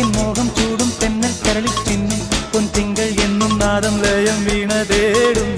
என் மோகம் கூடும் தென்னல் கரளி பின்னி பொன் திங்கள் என்னும் நாதம் லயம் வீண தேடும்.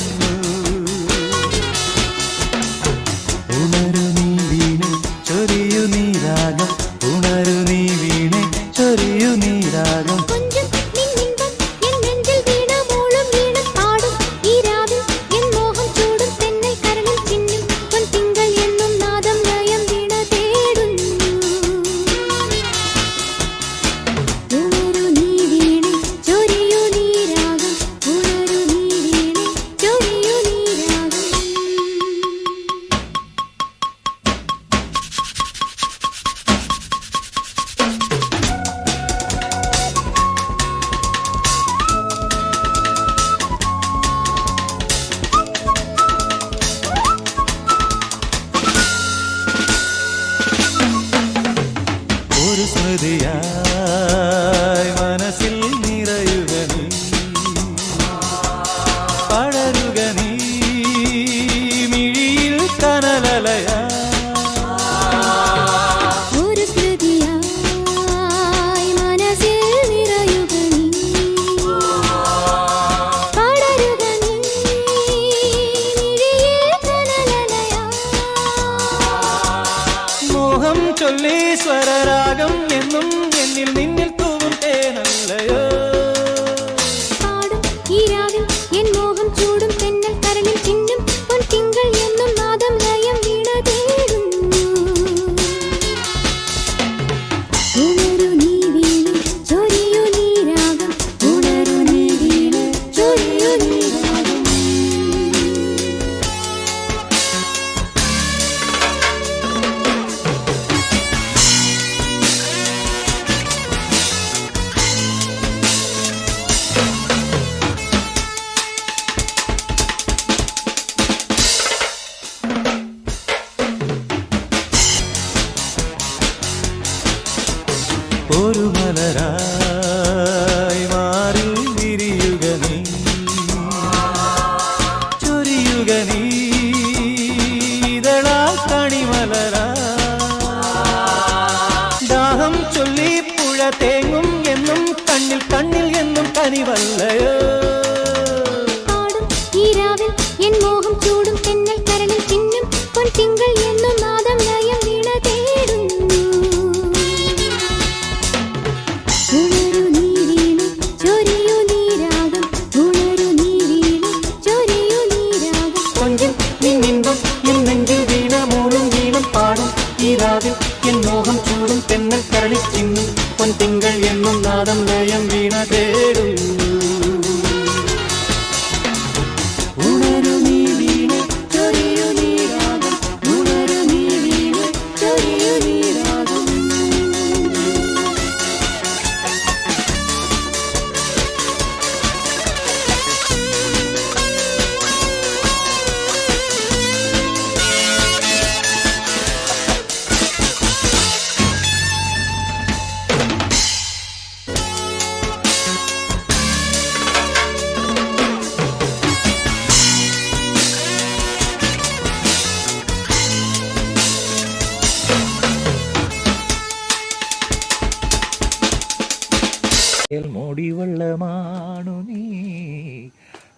ഒരു മലരാ நிலாவில் என் மோகம் சூடும் தென்னல் கரளி சின்னும். பொன் திங்கள் என்னும் நாதம் லயம் வீண தேடும். മുടിവെള്ളമാണു നീ.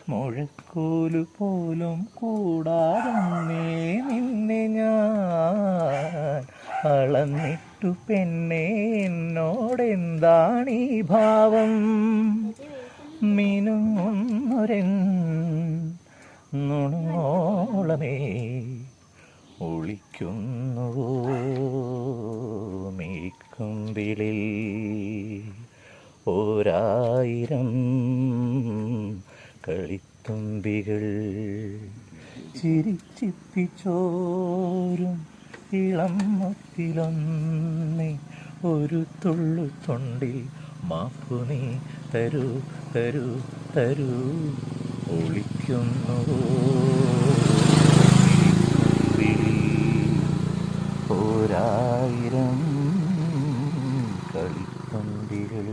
മുഴക്കോലു പോലും കൂടാതെ നിന്നെ ഞാൻ അളന്നിട്ടു പെണ്ണെ എന്നോടെന്താണീ ഭാവം? മിനുങ്ങുന്നൊരൻ നുണോളമേ ഒളിക്കുന്നു മേക്കുന്തിളിൽ ഓരായിരം കളിത്തുമ്പികൾ ചിരിച്ചിപ്പിച്ചോരും ഇളം മുത്തിലൊന്നി ഒരു തുള്ളു തൊണ്ടിൽ മാപ്പു നീ തരൂ തരൂ തരൂ ഒളിക്കുന്നു ഓരായിരം കളിത്തൊണ്ടികൾ